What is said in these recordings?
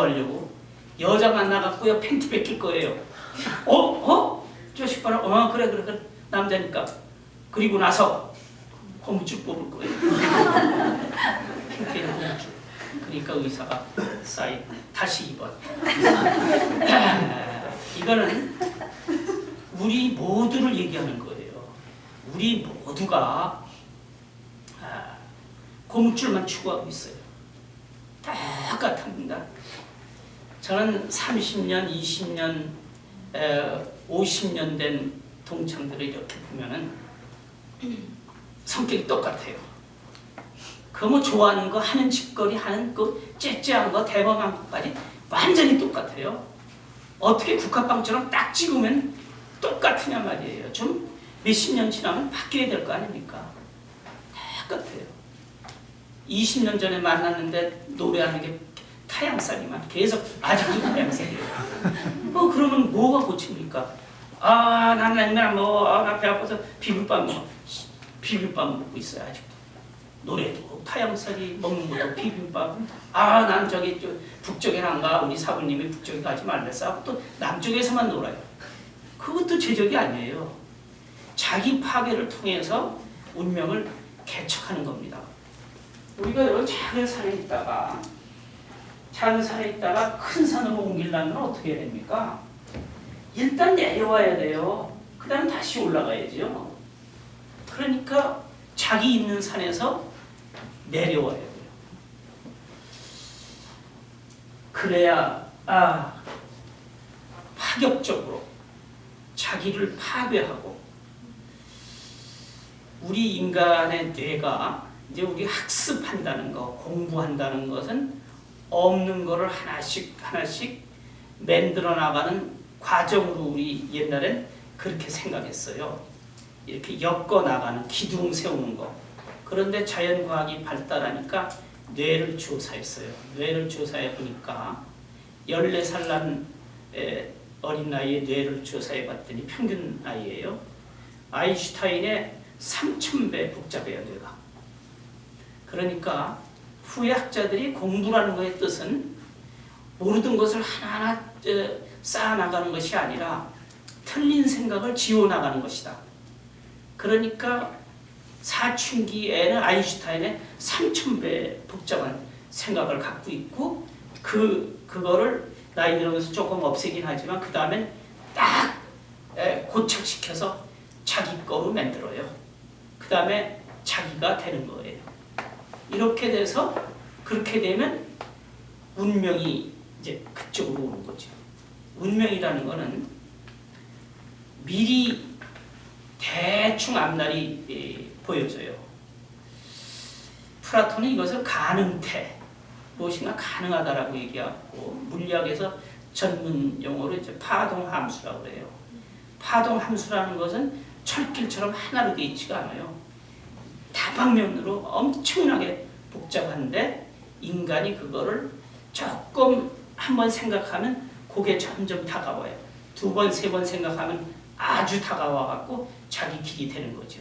하려고 여자 만나갖고요 팬티 뺏길 거예요. 어? 어? 자식 봐라. 어 그래 그래 그래 남자니까. 그리고 나서 고무줄 뽑을 거예요. 팬티에 고무줄. 그러니까 의사가 사인 다시 입어. 이거는 우리 모두를 얘기하는 거예요. 우리 모두가 아, 고무줄만 추구하고 있어요. 똑같습니다. 저는 30년, 20년, 에, 50년 된 동창들을 이렇게 보면은 성격이 똑같아요. 그 뭐 좋아하는 거, 하는 짓거리, 하는 그 째째한 거, 대범한 것까지 완전히 똑같아요. 어떻게 국화빵처럼 딱 찍으면 똑같으냐 말이에요. 좀 몇십 년 지나면 바뀌어야 될 거 아닙니까? 똑같아요. 20년 전에 만났는데 노래하는 게 타양살이만 계속 아직도 타양살이에요. 어 그러면 뭐가 고칩니까? 아 나는 맨날 뭐나 배 아파서 비빔밥 먹어. 비빔밥 먹고 있어요 아직도. 노래도 타양살이 먹는 것도 비빔밥. 아 난 저기 저 북쪽에 안 가. 우리 사부님이 북쪽에 가지 말랬어. 하고 또 남쪽에서만 놀아요. 그것도 제적이 아니에요. 자기 파괴를 통해서 운명을 개척하는 겁니다. 우리가 여러 작은 산에 있다가 작은 산에 있다가 큰 산으로 옮기려면 어떻게 해야 됩니까? 일단 내려와야 돼요. 그 다음 다시 올라가야죠. 그러니까 자기 있는 산에서 내려와야 돼요. 그래야 아 파격적으로 자기를 파괴하고 우리 인간의 뇌가 이제 우리 학습한다는 거, 공부한다는 것은 없는 거를 하나씩 하나씩 만들어 나가는 과정으로 우리 옛날엔 그렇게 생각했어요. 이렇게 엮어 나가는 기둥 세우는 거. 그런데 자연과학이 발달하니까 뇌를 조사했어요. 뇌를 조사해 보니까 14살 난 에, 어린 나이에 뇌를 조사해 봤더니 평균 나이예요. 아인슈타인의 3,000배 복잡해요, 뇌가. 그러니까 후에 학자들이 공부라는 것의 뜻은 모르던 것을 하나하나 저, 쌓아나가는 것이 아니라 틀린 생각을 지워나가는 것이다. 그러니까 사춘기에는 아인슈타인의 3,000배 복잡한 생각을 갖고 있고 그, 그거를 나이 들어서 조금 없애긴 하지만 그 다음엔 딱 에, 고착시켜서 자기 거로 만들어요. 그 다음에 자기가 되는 거예요. 이렇게 돼서 그렇게 되면 운명이 이제 그쪽으로 오는 거죠. 운명이라는 거는 미리 대충 앞날이 예, 보여져요. 플라톤은 이것을 가능태, 무엇인가 가능하다라고 얘기하고 물리학에서 전문 용어로 이제 파동 함수라고 그래요. 파동 함수라는 것은 철길처럼 하나로 되어 있지가 않아요. 다방면으로 엄청나게 복잡한데 인간이 그거를 조금 한번 생각하면 그게 점점 다가와요. 두 번, 세 번 생각하면 아주 다가와 갖고 자기 길이 되는 거죠.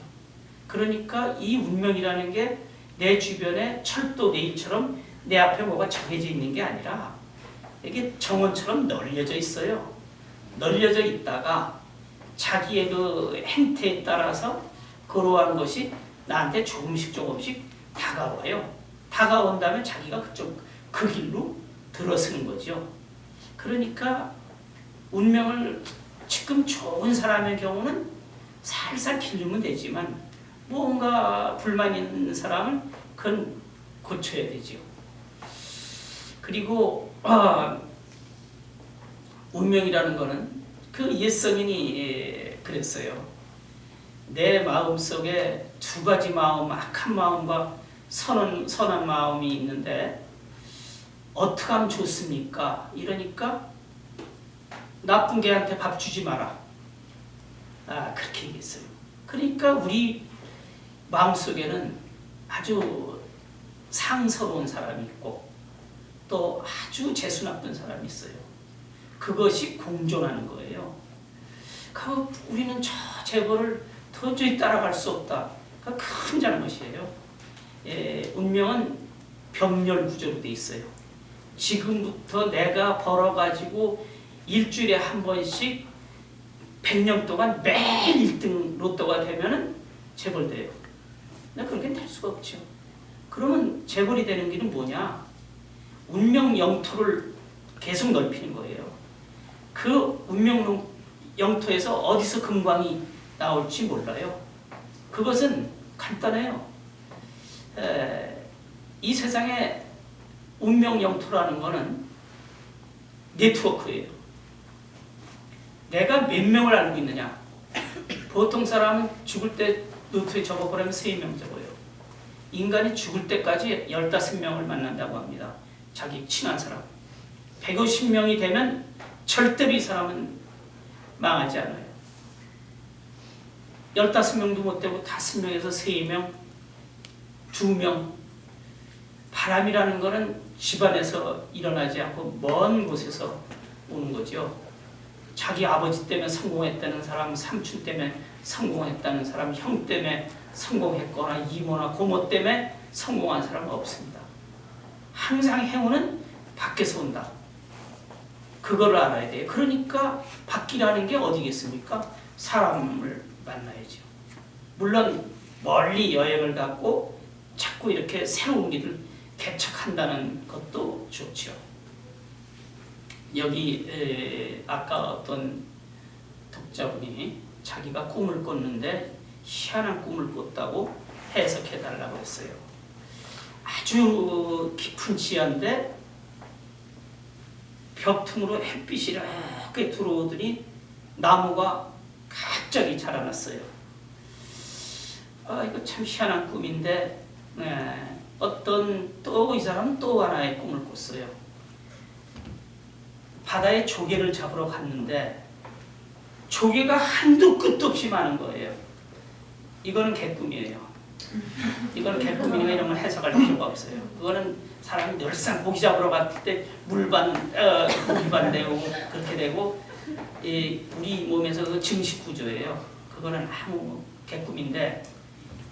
그러니까 이 운명이라는 게 내 주변에 철도 레일처럼 내 앞에 뭐가 정해져 있는 게 아니라 이게 정원처럼 널려져 있어요. 널려져 있다가 자기의 그 행태에 따라서 걸어간 것이 나한테 조금씩 조금씩 다가와요. 다가온다면 자기가 그쪽 그 길로 들어서는 거죠. 그러니까 운명을 지금 좋은 사람의 경우는 살살 길르면 되지만 뭔가 불만 있는 사람은 그건 고쳐야 되죠. 그리고 어, 운명이라는 거는 그 옛성인이 예, 그랬어요. 내 마음 속에 두 가지 마음, 악한 마음과 선한, 선한 마음이 있는데 어떻게 하면 좋습니까? 이러니까 나쁜 개한테 밥 주지 마라. 아 그렇게 얘기했어요. 그러니까 우리 마음속에는 아주 상서로운 사람이 있고 또 아주 재수 나쁜 사람이 있어요. 그것이 공존하는 거예요. 그 우리는 저 재벌을 도저히 따라갈 수 없다. 그큰 잘못이에요. 예, 운명은 병렬 구조로 돼 있어요. 지금부터 내가 벌어가지고 일주일에 한 번씩 100년 동안 매일 1등 로또가 되면은 재벌돼요. 근데 그렇게 될 수가 없죠. 그러면 재벌이 되는 길은 뭐냐? 운명 영토를 계속 넓히는 거예요. 그 운명 영토에서 어디서 금광이 나올지 몰라요. 그것은 간단해요. 에, 이 세상에 운명 영토라는 거는 네트워크예요. 내가 몇 명을 알고 있느냐? 보통 사람은 죽을 때 노트에 적어보려면 3명 적어요. 인간이 죽을 때까지 15명을 만난다고 합니다. 자기 친한 사람. 150명이 되면 절대로 이 사람은 망하지 않아요. 15명도 못 되고 5명에서 3명, 2명. 바람이라는 거는 집안에서 일어나지 않고 먼 곳에서 오는 거죠. 자기 아버지 때문에 성공했다는 사람, 삼촌 때문에 성공했다는 사람, 형 때문에 성공했거나 이모나 고모 때문에 성공한 사람은 없습니다. 항상 행운은 밖에서 온다. 그거를 알아야 돼요. 그러니까 밖이라는 게 어디겠습니까? 사람을 만나야죠. 물론 멀리 여행을 갖고 자꾸 이렇게 새로운 길을 개척한다는 것도 좋죠. 여기 에, 아까 어떤 독자분이 자기가 꿈을 꿨는데 희한한 꿈을 꿨다고 해석해 달라고 했어요. 아주 깊은 지하인데 벽 틈으로 햇빛이 이렇게 들어오더니 나무가 갑자기 자라났어요. 아 이거 참 희한한 꿈인데 네, 어떤 또 이 사람은 또 하나의 꿈을 꿨어요. 바다에 조개를 잡으러 갔는데 조개가 한두 끝도 없이 많은 거예요. 이거는 개꿈이에요. 이거는 개꿈이니까 이런 걸 해석할 필요가 없어요. 그거는 사람이 늘상 고기 잡으러 갔을 때 물반, 어, 고기반 되고 그렇게 되고 이 우리 몸에서 그 증식 구조예요. 그거는 아무 개꿈인데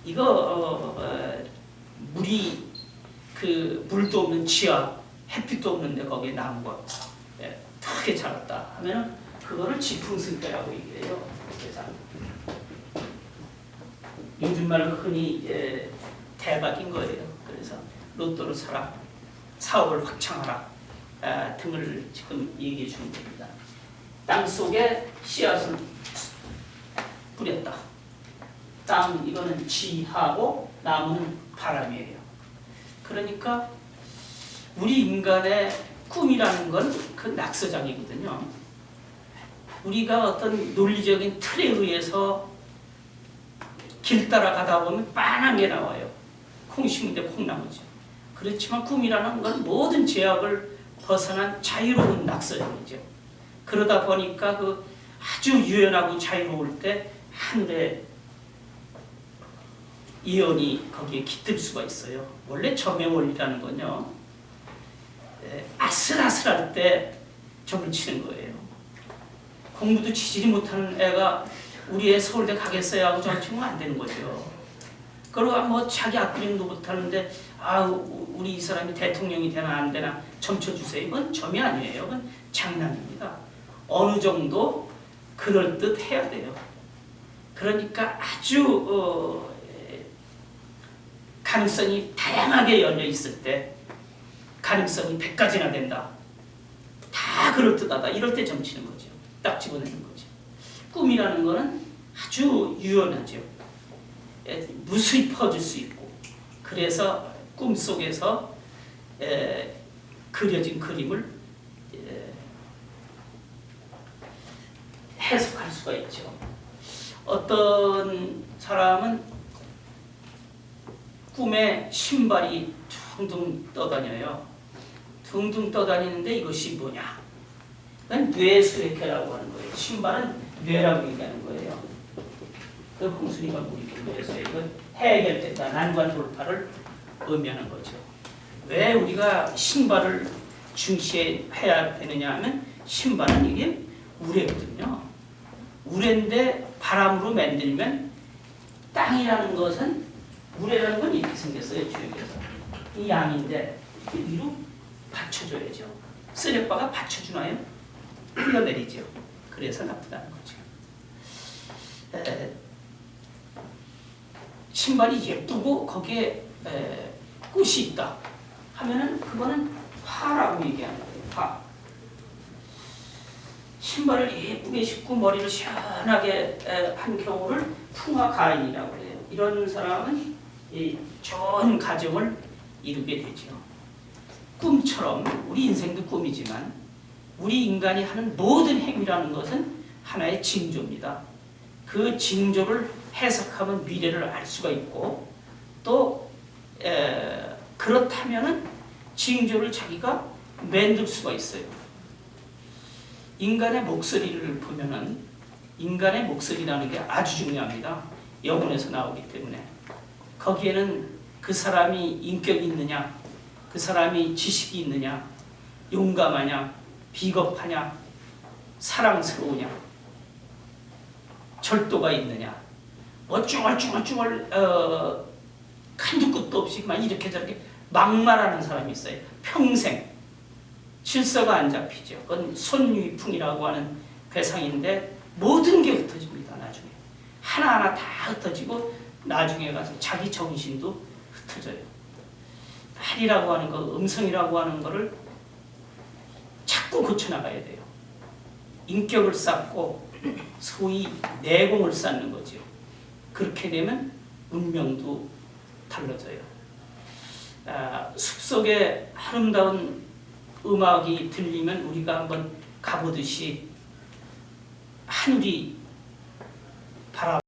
이거 어, 어, 물이 그 물도 없는 지하, 햇빛도 없는데 거기에 나무가 예, 크게 자랐다 하면 그거를 지풍승패라고 얘기해요. 요즘 말로 흔히 예, 대박인 거예요. 그래서 로또를 사라, 사업을 확장하라 아, 등을 지금 얘기해 주는 겁니다. 땅 속에 씨앗을 뿌렸다. 땅 이거는 지하고 나무는 바람이에요. 그러니까 우리 인간의 꿈이라는 건 그 낙서장이거든요. 우리가 어떤 논리적인 틀에 의해서 길 따라가다 보면 빤한 게 나와요. 콩 심은 데 콩 나오죠. 그렇지만 꿈이라는 건 모든 제약을 벗어난 자유로운 낙서장이죠. 그러다 보니까 그 아주 유연하고 자유로울 때 하늘에 예언이 거기에 깃들 수가 있어요. 원래 점의 원리라는 건요. 에, 아슬아슬할 때 점을 치는 거예요. 공부도 치지를 못하는 애가 우리 애 서울대 가겠어요 하고 점 치면 안 되는 거죠. 그러고 뭐 자기 앞그림도 못하는데 아 우- 우리 이 사람이 대통령이 되나 안 되나 점 쳐주세요. 이건 점이 아니에요. 이건 장난입니다. 어느 정도 그럴 듯 해야 돼요. 그러니까 아주 어, 에, 가능성이 다양하게 열려 있을 때 가능성이 100가지나 된다. 다 그럴듯하다. 이럴 때 점치는 거죠. 딱 집어내는 거죠. 꿈이라는 거는 아주 유연하죠. 에, 무수히 퍼질 수 있고 그래서 꿈속에서 에, 그려진 그림을 에, 해석할 수가 있죠. 어떤 사람은 꿈에 신발이 둥둥 떠다녀요. 둥둥 떠다니는데 이것이 뭐냐? 그건 뇌수액회라고 하는 거예요. 신발은 뇌라고 얘기하는 거예요. 그 홍순이가 뇌에서 이건 해결됐다. 난관 돌파를 의미하는 거죠. 왜 우리가 신발을 중시해야 되느냐 하면 신발은 이게 우레거든요. 우레인데 바람으로 만들면 땅이라는 것은 우레라는 건 이렇게 생겼어요. 주역에서. 이 양인데 위로 받쳐줘야죠. 쓰레빠가 받쳐주나요? 흘러내리죠. 그래서 나쁘다는 거죠. 에, 신발이 예쁘고 거기에 에, 꽃이 있다 하면은 그거는 화라고 얘기하는 거예요. 화. 신발을 예쁘게 신고 머리를 시원하게 에, 한 경우를 풍화 가인이라고 해요. 이런 사람은 이 좋은 가정을 이루게 되죠. 꿈처럼 우리 인생도 꿈이지만 우리 인간이 하는 모든 행위라는 것은 하나의 징조입니다. 그 징조를 해석하면 미래를 알 수가 있고 또 에, 그렇다면은 징조를 자기가 만들 수가 있어요. 인간의 목소리를 보면은 인간의 목소리라는 게 아주 중요합니다. 영혼에서 나오기 때문에 거기에는 그 사람이 인격이 있느냐, 그 사람이 지식이 있느냐, 용감하냐, 비겁하냐, 사랑스러우냐, 절도가 있느냐, 뭐 쭈얼쭈얼쭈얼 어, 한두 끝도 없이 그만 이렇게 저렇게 막말하는 사람이 있어요. 평생 질서가 안 잡히죠. 그건 손위풍이라고 하는 괴상인데 모든 게 흩어집니다. 나중에 하나하나 다 흩어지고 나중에 가서 자기 정신도 흩어져요. 말이라고 하는 거, 음성이라고 하는 거를 자꾸 고쳐나가야 돼요. 인격을 쌓고 소위 내공을 쌓는 거죠. 그렇게 되면 운명도 달라져요. 아, 숲속에 아름다운 음악이 들리면 우리가 한번 가보듯이 하늘이 바라